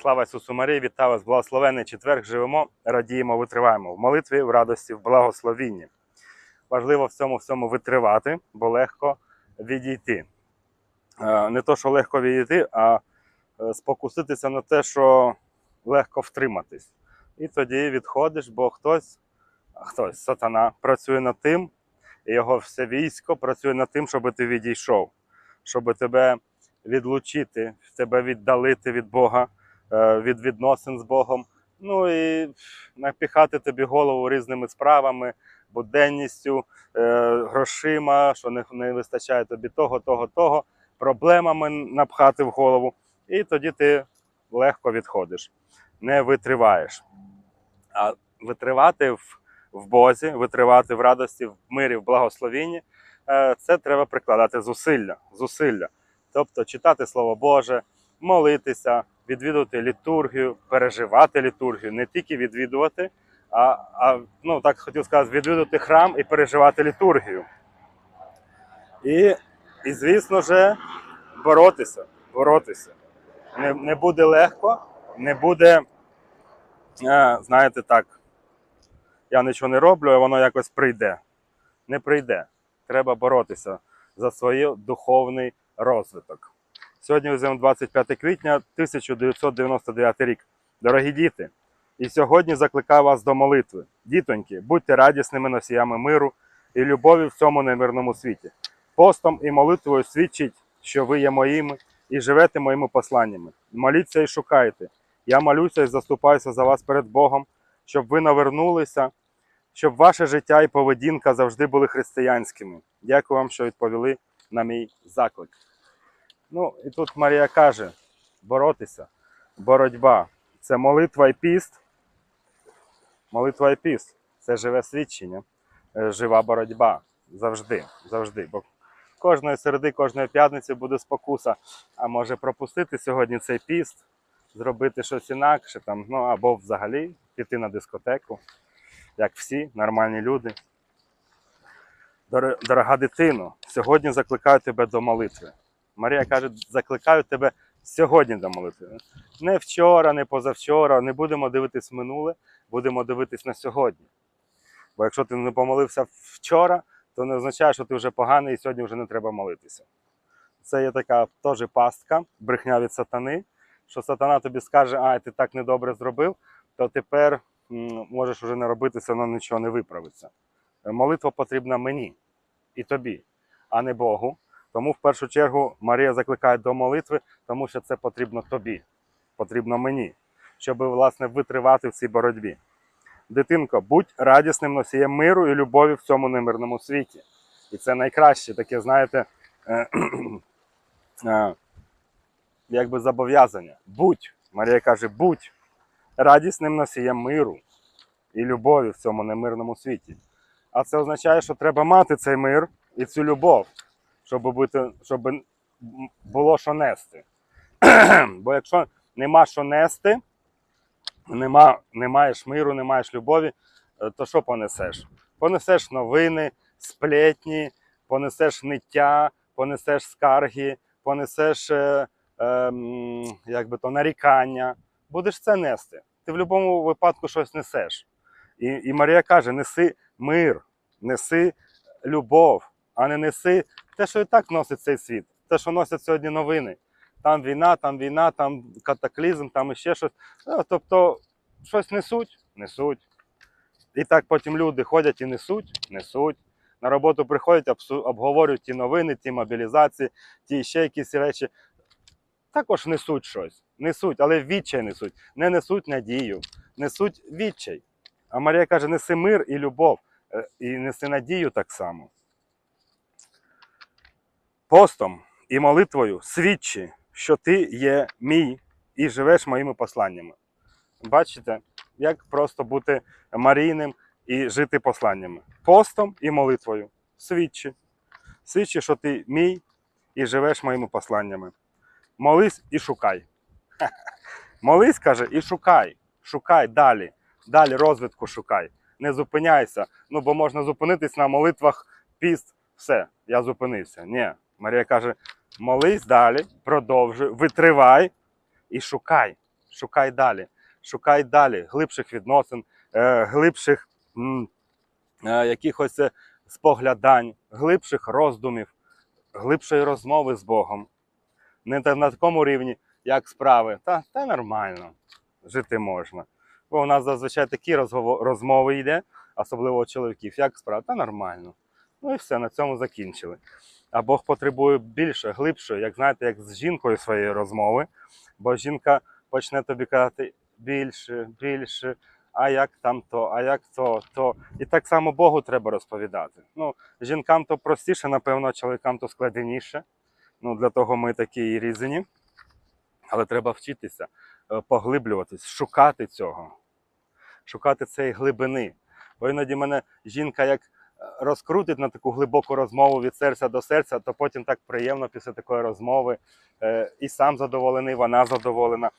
Слава Ісусу Марії, вітаю вас, благословенний четверг. Живемо, радіємо, витриваємо в молитві, в радості, в благословінні. Важливо в цьому всьому витривати, бо легко відійти. Е, Не то, що легко відійти, а е, спокуситися на те, що легко втриматись. І тоді відходиш, бо хтось, хтось, сатана, працює над тим, і його все військо працює над тим, щоб ти відійшов, щоб тебе відлучити, тебе віддалити від Бога, від відносин з Богом. Ну і напіхати тобі голову різними справами, буденністю, е, грошима, що не, не вистачає тобі того, того, того, проблемами напхати в голову. І тоді ти легко відходиш, не витриваєш. А витривати в, в Бозі, витривати в радості, в мирі, в благословінні, е, це треба прикладати зусилля. зусилля. Тобто читати Слово Боже, молитися, відвідувати літургію, переживати літургію, не тільки відвідувати, а, а ну так хотів сказати, відвідувати храм і переживати літургію. І, і звісно ж, боротися, боротися. Не, не буде легко, не буде, е, знаєте, так, я нічого не роблю, а воно якось прийде. Не прийде. Треба боротися за свій духовний розвиток. Сьогодні візьмемо 25 квітня 1999 рік. Дорогі діти, і сьогодні закликаю вас до молитви. Дітоньки, будьте радісними носіями миру і любові в цьому немирному світі. Постом і молитвою свідчить, що ви є моїми і живете моїми посланнями. Моліться і шукайте. Я молюся і заступаюся за вас перед Богом, щоб ви навернулися, щоб ваше життя і поведінка завжди були християнськими. Дякую вам, що відповіли на мій заклик. Ну, і тут Марія каже: боротися, боротьба це молитва і піст. Молитва і піст це живе свідчення, е, жива боротьба. Завжди, завжди. Бо кожної середи, кожної п'ятниці буде спокуса. А може пропустити сьогодні цей піст, зробити щось інакше, там, ну або взагалі піти на дискотеку, як всі нормальні люди. Дорога дитино, сьогодні закликаю тебе до молитви. Марія каже, закликаю тебе сьогодні до молитви. Не вчора, не позавчора, не будемо дивитись минуле, будемо дивитись на сьогодні. Бо якщо ти не помолився вчора, то не означає, що ти вже поганий і сьогодні вже не треба молитися. Це є така теж пастка, брехня від сатани, що сатана тобі скаже, а ти так недобре зробив, то тепер можеш вже не робитися, воно нічого не виправиться. Молитва потрібна мені і тобі, а не Богу. Тому в першу чергу Марія закликає до молитви, тому що це потрібно тобі, потрібно мені, щоб власне витривати в цій боротьбі. Дитинко, будь радісним носієм миру і любові в цьому немирному світі. І це найкраще таке, знаєте, е, е, якби зобов'язання. Будь, Марія каже, будь радісним носієм миру і любові в цьому немирному світі. А це означає, що треба мати цей мир і цю любов, щоб, бути, щоб було що нести. Бо якщо нема що нести, нема, не маєш миру, не маєш любові, е, то що понесеш? Понесеш новини, сплетні, понесеш ниття, понесеш скарги, понесеш е, е, як би то, нарікання. Будеш це нести. Ти в будь-якому випадку щось несеш. І, і Марія каже: неси мир, неси любов, а не неси те, що і так носить цей світ, те, що носять сьогодні новини. Там війна, там війна, там катаклізм, там іще щось. Ну, Тобто, щось несуть, несуть. І так потім люди ходять і несуть, несуть. На роботу приходять, обговорюють ті новини, ті мобілізації, ті ще якісь речі. Також несуть щось, несуть, але відчай несуть. Не несуть надію, несуть відчай. А Марія каже: неси мир і любов, е, і неси надію так само. Постом і молитвою свідчи, що ти є мій і живеш моїми посланнями. Бачите, як просто бути Марійним і жити посланнями. Постом і молитвою. Свідчи. Свідчи, що ти мій і живеш моїми посланнями. Молись і шукай. Молись, каже, і шукай. Шукай далі. Далі розвитку шукай. Не зупиняйся. Ну, бо можна зупинитись на молитвах піст. Все, я зупинився. Ні. Марія каже: молись далі, продовжуй, витривай і шукай. шукай далі. Шукай далі глибших відносин, е, глибших е, якихось е, споглядань, глибших роздумів, глибшої розмови з Богом. Не на такому рівні, як справи. Та, та нормально, жити можна. Бо у нас зазвичай такі розмови йде, особливо у чоловіків, як справа, та нормально. Ну і все, на цьому закінчили. А Бог потребує більше, глибшої, як знаєте, як з жінкою своєї розмови. Бо жінка почне тобі казати більше, більше, а як там то, а як то, то. І так само Богу треба розповідати. Ну, жінкам то простіше, напевно, чоловікам то складніше. Ну, для того ми такі і різані. Але треба вчитися, е, поглиблюватись, шукати цього, шукати цієї глибини. Бо іноді мене жінка як розкрутить на таку глибоку розмову від серця до серця, то потім так приємно після такої розмови. Е, І сам задоволений, вона задоволена.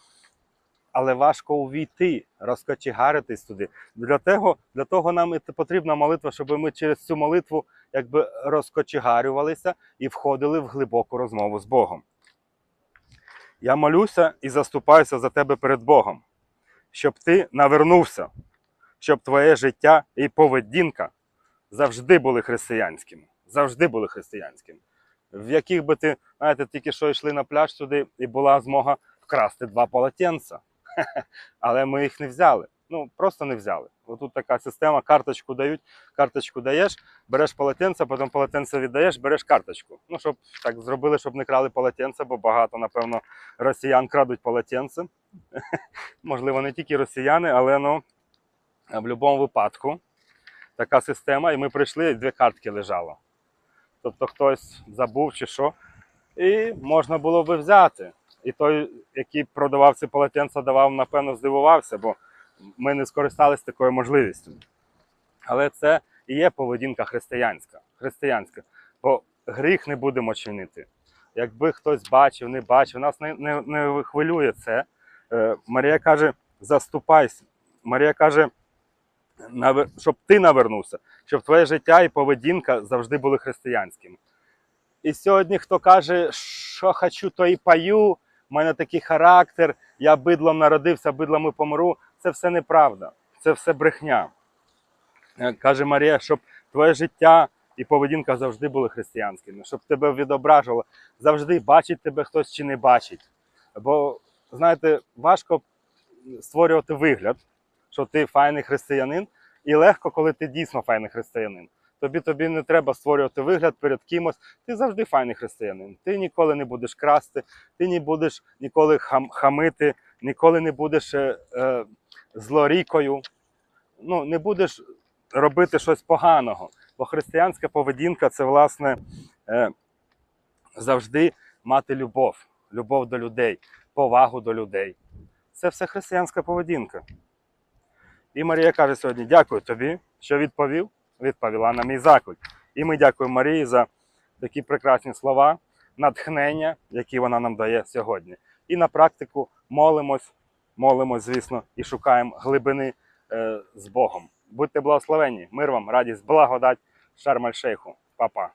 Але важко увійти, розкочегаритись туди. Для того, для того нам і потрібна молитва, щоб ми через цю молитву якби розкочегарювалися і входили в глибоку розмову з Богом. Я молюся і заступаюся за тебе перед Богом, щоб ти навернувся, щоб твоє життя і поведінка завжди були християнськими. Завжди були християнськими. В яких би ти, знаєте, тільки що йшли на пляж сюди, і була змога вкрасти два полотенця. Але ми їх не взяли. Ну, просто не взяли. Отут така система, карточку дають, карточку даєш, береш полотенце, потім полотенце віддаєш, береш карточку. Ну, щоб так зробили, щоб не крали полотенце, бо багато, напевно, росіян крадуть полотенце. Можливо, не тільки росіяни, але ну, в будь-якому випадку така система. І ми прийшли, дві картки лежало. Тобто хтось забув чи що. І можна було би взяти. І той, який продавав ці полотенця, давав, напевно, здивувався, бо ми не скористалися такою можливістю. Але це і є поведінка християнська. християнська. Бо гріх не будемо чинити. Якби хтось бачив, не бачив, нас не, не, не хвилює це. Е, Марія каже: заступайся. Марія каже, щоб ти навернувся, щоб твоє життя і поведінка завжди були християнськими. І сьогодні, хто каже, що хочу, то і пою, в мене такий характер, я бидлом народився, бидлом і помру, це все неправда, це все брехня. Е, Каже Марія, щоб твоє життя і поведінка завжди були християнськими, щоб тебе відображувало, завжди бачить тебе хтось чи не бачить. Бо, знаєте, важко створювати вигляд, що ти файний християнин, і легко, коли ти дійсно файний християнин. Тобі тобі не треба створювати вигляд перед кимось. Ти завжди файний християнин. Ти ніколи не будеш красти, ти не будеш ніколи хам, хамити, ніколи не будеш е, е, злорікою. Ну, не будеш робити щось поганого. Бо християнська поведінка це, власне, е, завжди мати любов, любов до людей, повагу до людей. Це все християнська поведінка. І Марія каже сьогодні: дякую тобі, що відповів, відповіла на мій заклик. І ми дякуємо Марії за такі прекрасні слова, натхнення, які вона нам дає сьогодні. І на практику молимось, молимось, звісно, і шукаємо глибини е, з Богом. Будьте благословенні, мир вам, радість, благодать, шармаль шейху. Па-па.